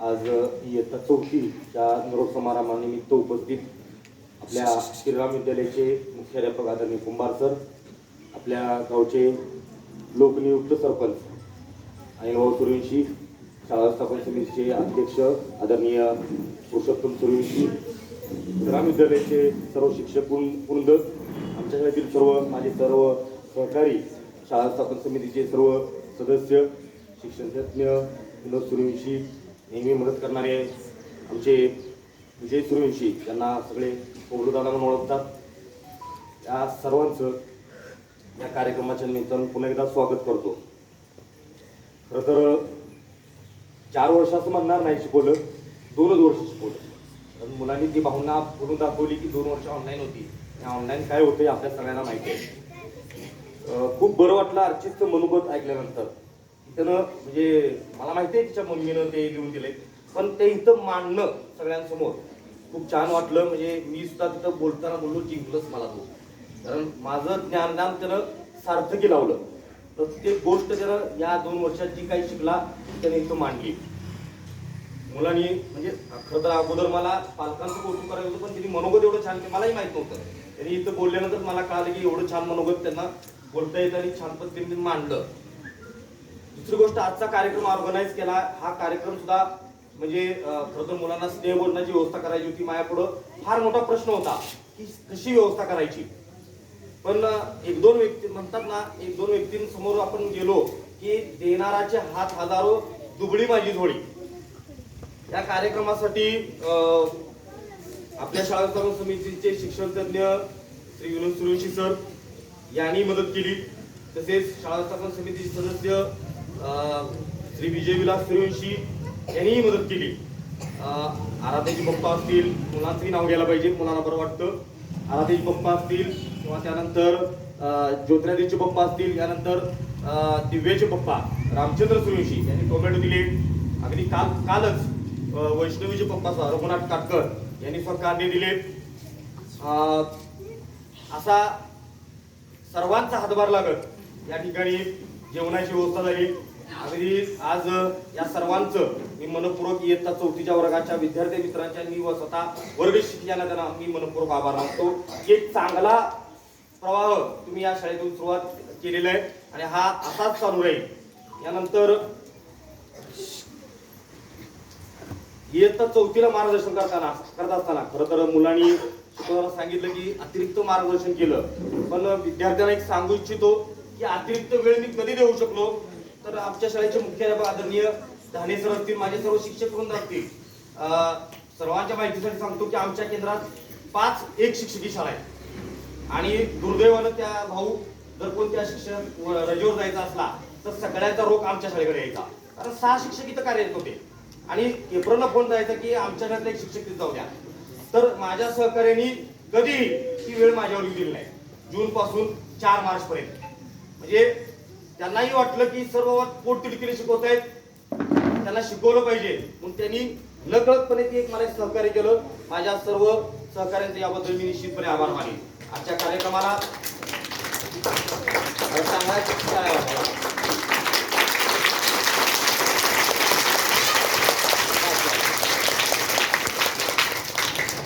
आज इयत्ता चौथीच्या निरोप समारंभानिमित्त उपस्थित आपल्या श्रीराम विद्यालयाचे मुख्याध्यापक आदरणीय कुंभार सर आपल्या गावचे लोकनियुक्त सरपंच आणि भाऊ सूर्यवंशी शाळा स्थापन समितीचे अध्यक्ष आदरणीय पुरुषोत्तम सूर्यवंशी श्रीराम विद्यालयाचे सर्व शिक्षक वृंद वृंद आमच्या शाळेतील सर्व माझे सर्व सहकारी शाळा स्थापन समितीचे सर्व सदस्य शिक्षणतज्ञ विनोद सूर्यवंशी नेहमी मदत करणारे आमचे विजय सूर्यवंशी त्यांना सगळे दादा म्हणून ओळखतात. या सर्वांचं या कार्यक्रमाच्या निमित्तानं पुन्हा एकदा स्वागत करतो. खरं तर चार वर्षाचं म्हणणार नाही शिकवलं दोनच वर्ष शिकवलं. कारण मुलांनी ती भावना बोलून दाखवली की दोन वर्ष ऑनलाईन होती. ऑनलाईन काय होतं आपल्या सगळ्यांना माहिती आहे. खूप बरं वाटलं अर्चितचं मनोगत ऐकल्यानंतर. त्यानं म्हणजे मला माहिती आहे तिच्या मम्मीनं ते लिहून दिले पण ते इथं मांडणं सगळ्यांसमोर खूप छान वाटलं. म्हणजे मी सुद्धा तिथं बोलताना बोललो जिंकलंच मला तो. कारण माझं ज्ञानदान त्यानं सार्थकी लावलं. प्रत्येक गोष्ट त्यानं या दोन वर्षात जी काही शिकला त्याने इथं मांडली. मुलांनी म्हणजे खरं तर अगोदर मला पालकांचं कौतुक करायचं होतं पण त्यांनी मनोगत एवढं छान केलं मलाही माहीत नव्हतं. त्यांनी इथं बोलल्यानंतर मला कळालं की एवढं छान मनोगत त्यांना बोलता येतं आणि छान पद्धतीने मांडलं. दुसरी गोष्ट आजचा कार्यक्रम ऑर्गनाईज केला. हा कार्यक्रम सुद्धा म्हणजे खरंतर खरं तर मुलांना स्नेह बोलण्याची व्यवस्था करायची होती. माझ्यापुढं फार मोठा प्रश्न होता की कशी व्यवस्था करायची. पण एक दोन व्यक्ती म्हणतात ना एक दोन व्यक्तींसमोर आपण गेलो की देणाराचे हात हजारो दुबळी माझी झोळी. या कार्यक्रमासाठी आपल्या शाळा समितीचे शिक्षण तज्ञ श्री विनोद सुरेशी सर यांनी मदत केली. तसेच शाळा समितीचे सदस्य श्री विजय विलास सूर्यवंशी यांनीही मदत केली. आराध्याची पप्पा असतील मुलांचंही नाव घ्यायला पाहिजे मुलांना बरं वाटतं. आराध्याची पप्पा असतील किंवा त्यानंतर अं, पप्पा असतील त्यानंतर दिव्याचे पप्पा रामचंद्र सूर्यवंशी यांनी टोमॅटो दिले. अगदी काल कालच वैष्णवीचे पप्पा रघुनाथ काटकर यांनी स्वतः कांदे दिले. असा सर्वांचा हातभार लागत या ठिकाणी जेवणाची व्यवस्था झाली. अगदी आज या सर्वांचं मी मनपूर्वक इयत्ता चौथीच्या वर्गाच्या विद्यार्थी मित्रांच्या मी व स्वतः वर्ग शिक्षकांना त्यांना मी मनपूर्वक आभार मानतो. एक चांगला प्रवाह तुम्ही या शाळेतून सुरुवात केलेला आहे आणि हा असाच चालू राहील. यानंतर इयत्ता चौथीला मार्गदर्शन करताना करत असताना खरं तर मुलांनी शिक्षकांना सांगितलं की अतिरिक्त मार्गदर्शन केलं. पण विद्यार्थ्यांना एक सांगू इच्छितो की अतिरिक्त वेळ मी कधी देऊ शकलो? तर आमच्या शाळेचे मुख्याध्यापक आदरणीय धाने सर असतील माझे सर्व शिक्षक वृंद असतील सर्वांच्या माहितीसाठी सांगतो की आमच्या केंद्रात पाच एक शिक्षकी शाळा आहे आणि दुर्दैवानं त्या भाऊ जर कोणत्या शिक्षक रजेवर जायचा असला तर सगळ्याचा रोग आमच्या शाळेकडे यायचा. कारण सहा शिक्षक इथं कार्यरत होते. आणि एप्रिलला फोन जायचा की आमच्या घरातला एक शिक्षक तिथे जाऊ द्या. तर माझ्या सहकार्याने कधी ती वेळ माझ्यावर दिली नाही. जून पासून चार मार्च पर्यंत म्हणजे त्यांनाही वाटलं की सर्व पोटतिडकीने शिकवत आहेत. त्यांना शिकवलं पाहिजे. म्हणून त्यांनी नकळतपणे ती एक मला एक सहकार्य केलं. माझ्या सर्व सहकार्यांचे याबद्दल मी निश्चितपणे आभार मानेन. आजच्या कार्यक्रमाला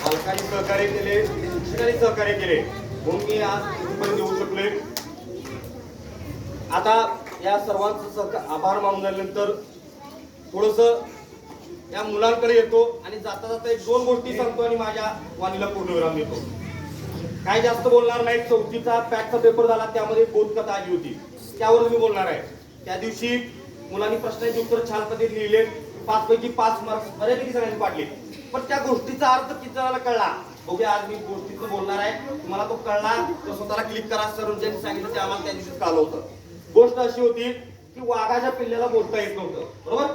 पालकांनी सहकार्य केले शिक्षकांनी सहकार्य केले. म्हणून मी आज इथपर्यंत येऊ आता या सर्वांचं सरकार आभार मानून झाल्यानंतर थोडस या मुलांकडे येतो आणि जाता जाता एक दोन गोष्टी सांगतो आणि माझ्या वाणीला पूर्णविराम देतो. काय जास्त बोलणार नाही. चौथीचा पॅकचा पेपर झाला त्यामध्ये बोधकथा आली होती. त्यावर मी बोलणार आहे. त्या दिवशी मुलांनी प्रश्नांची उत्तर छान पद्धतीने लिहिले पाच पैकी पाच मार्क्स बऱ्यापैकी सगळ्यांनी पाडले पण त्या गोष्टीचा अर्थ किती जणांना कळला? बघूया आज मी गोष्टीचं बोलणार आहे. तुम्हाला तो कळला तो स्वतःला क्लिक करा. सर ज्यांनी सांगितलं ते आम्हाला त्या दिवशी कळलं होतं. गोष्ट अशी होती की वाघाच्या पिल्ल्याला बोलता येत नव्हतं. बरोबर?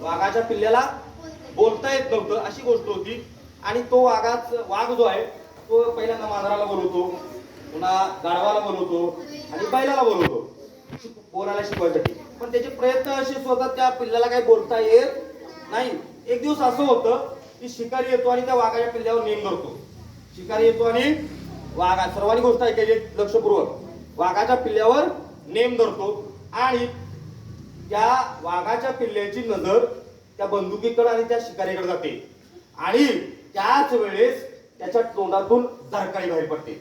वाघाच्या पिल्ल्याला बोलता येत नव्हतं अशी गोष्ट होती. आणि तो वाघाच वाघ जो आहे तो पहिल्यांदा मांजराला बोलवतो पुन्हा गाढवाला बोलवतो आणि बैलाला बोलवतो. बोलायला शिकवायसाठी. पण त्याचे प्रयत्न असे स्वतः त्या पिल्ल्याला काही बोलता येत नाही. एक दिवस असं होतं की शिकारी येतो आणि त्या वाघाच्या पिल्ल्यावर नेम धरतो. शिकारी येतो आणि वाघा सर्वांनी गोष्ट ऐकायची लक्षपूर्वक. वाघाच्या पिल्ल्यावर नेम धरतो आणि त्या वाघाच्या पिल्ल्याची नजर त्या बंदुकीकडे आणि त्या शिकारीकडे जाते. आणि त्याच वेळेस त्याच्या तोंडातून डरकाळी बाहेर पडते.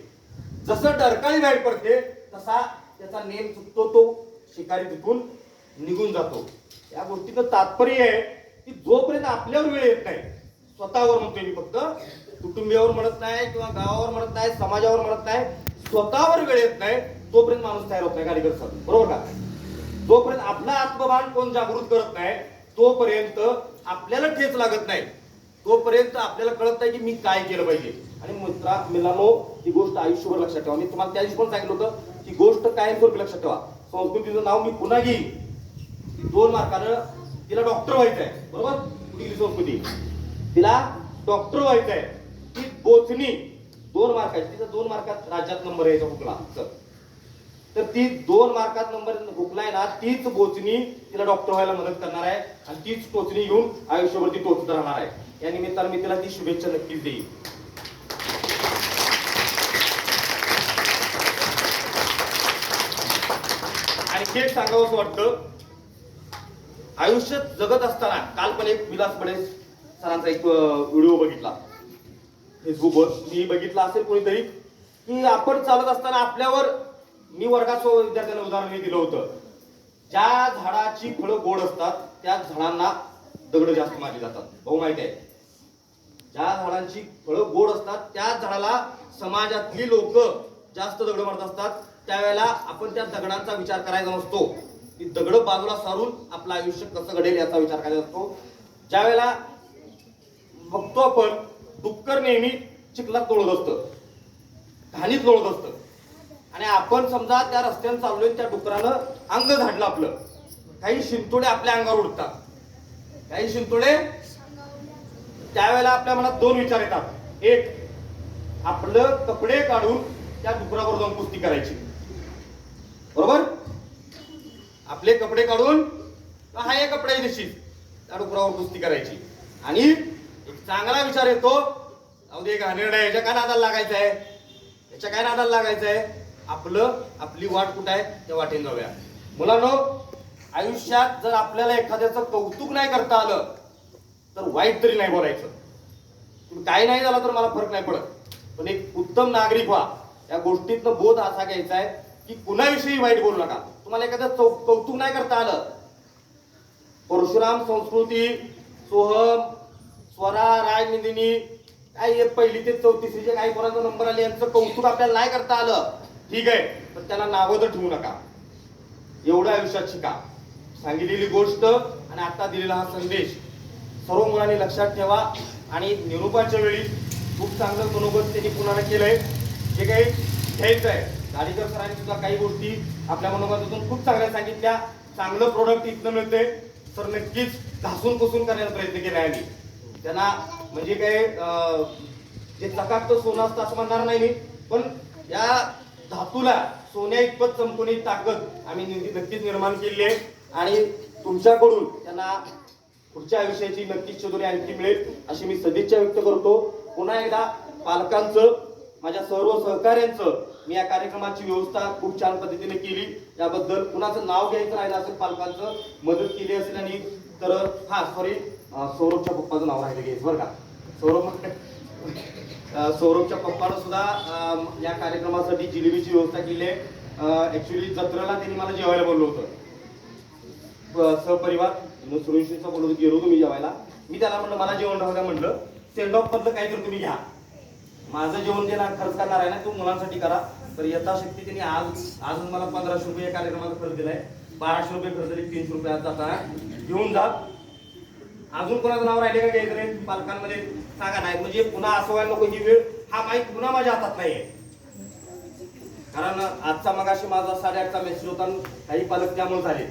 जसं डरकाळी बाहेर पडते तसा त्याचा नेम चुकतो तो शिकारी तिथून निघून जातो. या गोष्टीचं तात्पर्य आहे की जोपर्यंत आपल्यावर वेळ येत नाही स्वतःवर म्हणतोय मी फक्त कुटुंबियावर म्हणत नाही किंवा गावावर म्हणत नाही समाजावर म्हणत नाही स्वतःवर वेळ येत नाही तोपर्यंत माणूस तयार होत नाही गाडी करत बरोबर का? जोपर्यंत आपला आत्मभान कोण जागृत करत नाही तोपर्यंत आपल्याला ठेच लागत नाही. तोपर्यंत आपल्याला कळत नाही की मी काय केलं पाहिजे. आणि मित्रा मिलानो ही गोष्ट आयुष्यभर लक्षात ठेवा. मी तुम्हाला त्या दिवशी पण सांगितलं होतं की गोष्ट कायमस्वरूपी लक्षात ठेवा. संस्कृतीचं नाव मी पुन्हा घेईन. दोन मार्कानं तिला डॉक्टर व्हायचं आहे. बरोबर? कुठली संस्कृती. तिला डॉक्टर व्हायचं आहे. ती बोचणी. दोन मार्काची तिचा दोन मार्कात राज्यात नंबर यायचा हुकला चल. तर ती दोन मार्कात नंबर हुकलाय ना तीच बोचणी तिला डॉक्टर व्हायला मदत करणार आहे आणि तीच टोचणी घेऊन आयुष्यावरती टोचत राहणार आहे. या निमित्तानं मी तिला ती शुभेच्छा नक्कीच देईन. आणखी एक सांगावं वाटतं आयुष्यात जगत असताना काल पण एक विलास बडे सरांचा एक व्हिडिओ बघितला. फेसबुकवर मी बघितला असेल कोणीतरी की आपण चालत असताना आपल्यावर मी वर्गात सो विद्यार्थ्यांना उदाहरण हे दिलं होतं. ज्या झाडाची फळं गोड असतात त्या झाडांना दगड जास्त मारली जातात. भाऊ माहिती आहे. ज्या झाडांची फळं गोड असतात त्या झाडाला समाजातली लोक जास्त दगड मारत असतात. त्यावेळेला आपण त्या दगडांचा विचार करायचा नसतो. की दगड बाजूला सारून आपलं आयुष्य कसं घडेल याचा विचार करायचा असतो. ज्यावेळेला बघतो आपण डुक्कर नेहमी चिखलात तोडत असतं. घाणीत लोळत असतं. आणि आपण समजा त्या रस्त्यानं चाललोय त्या डुकरानं अंग झाडलं आपलं. काही शिंतोडे आपल्या अंगावर उडतात. काही शिंतोडे त्यावेळेला आपल्या मनात दोन विचार येतात. एक आपलं कपडे काढून त्या डुकरावर जाऊन कुस्ती करायची. बरोबर? आपले कपडे काढून हा एक कपडे दिशी त्या डुकरावर कुस्ती करायची. आणि एक चांगला विचार येतो. अगदी दे निर्णय याच्या काय नादाला लागायचा आहे याच्या काय नादाला लागायचं आहे आपलं आपली वाट कुठं आहे? त्या वाटेने जाऊया मुलांनो आयुष्यात जर आपल्याला एखाद्याचं कौतुक नाही करता आलं तर वाईट तरी नाही बोलायचं. तुम्ही काही नाही झालं तर मला फरक नाही पडत. पण एक उत्तम नागरिक व्हा. या गोष्टीतनं बोध असा घ्यायचा आहे की कुणाविषयी वाईट बोलू नका. तुम्हाला एखादं चौ- कौतुक नाही करता आलं परशुराम संस्कृती सोहम स्वरा राजनिंदिनी काय पहिली ते चौतीसरीचे काही कोणाचा नंबर आले यांचं कौतुक आपल्याला नाही करता आलं. ठीक आहे पण त्यांना नावं तर ठेवू नका. एवढं आयुष्यात शिका. सांगितलेली गोष्ट आणि आता दिलेला हा संदेश सर्व मुलांनी लक्षात ठेवा आणि निरूपाच्या वेळी खूप चांगलं मनोगत त्यांनी पुन्हा केलंय. जे काही घ्यायचं आहे. गाडीकर सरांनी सुद्धा काही गोष्टी आपल्या मनोगतातून खूप चांगल्या सांगितल्या. चांगलं प्रोडक्ट इथनं मिळते तर नक्कीच घासून पुसून करण्याचा प्रयत्न केला आहे त्यांना म्हणजे काय अं, जे चकाकतं सोनं असतं असं म्हणणार नाही मी पण या धातूला सोन्या इतपत चमकवणी ताकद आम्ही नक्कीच निर्माण केली आहे. आणि तुमच्याकडून त्यांना पुढच्या आयुष्याची नक्कीच चतुरी आणखी मिळेल अशी मी सदिच्छा व्यक्त करतो. पुन्हा एकदा पालकांचं माझ्या सर्व सहकाऱ्यांचं मी या कार्यक्रमाची व्यवस्था खूप छान पद्धतीने केली. याबद्दल कुणाचं नाव घ्यायचं राहिलं असेल पालकांचं मदत केली असेल आणि तर हा सॉरी सौरभच्या पप्पाचं नाव राहिलं घ्यायचं बरं का? सौरभ सौरभच्या पप्पानं सुद्धा या कार्यक्रमासाठी जिलेबीची व्यवस्था केली आहे. ॲक्च्युली जत्रेला त्यांनी मला जेवायला बोललो होतं. सहपरिवार मग सुरेशचा बोलत गेलो तुम्ही जेवायला. मी त्याला म्हणलं मला जेवण राहू द्या म्हणलं सेंड ऑफ मधलं काहीतरी तुम्ही घ्या. माझं जेवण देणार खर्च करणार आहे ना तो मुलांसाठी करा. तर यथाशक्ती त्यांनी आज आज मला पंधराशे रुपये या कार्यक्रमाचा खर्च दिलाय. बाराशे रुपये खर्च दिले तीनशे रुपये आज जाता घेऊन जा. अजून कोणाचं नाव राहिले का काहीतरी पालकांमध्ये. सांगा नाही म्हणजे पुन्हा असं व्हायला नको ही वेळ हा माईक पुन्हा माझ्या हातात नाहीये. कारण आजचा मगाशी माझा साडेआठचा मेसेज होता आणि काही पालक त्यामुळे झाले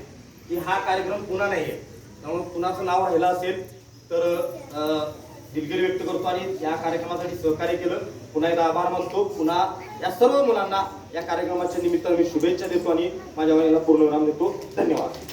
की हा कार्यक्रम पुन्हा नाहीये. त्यामुळे कुणाचं नाव राहिलं असेल तर दिलगिरी व्यक्त करतो आणि या कार्यक्रमासाठी सहकार्य केलं. पुन्हा एकदा आभार मानतो. पुन्हा या सर्व मुलांना या कार्यक्रमाच्या निमित्तानं मी शुभेच्छा देतो आणि माझ्या वडिलांना पूर्णविराम देतो. धन्यवाद.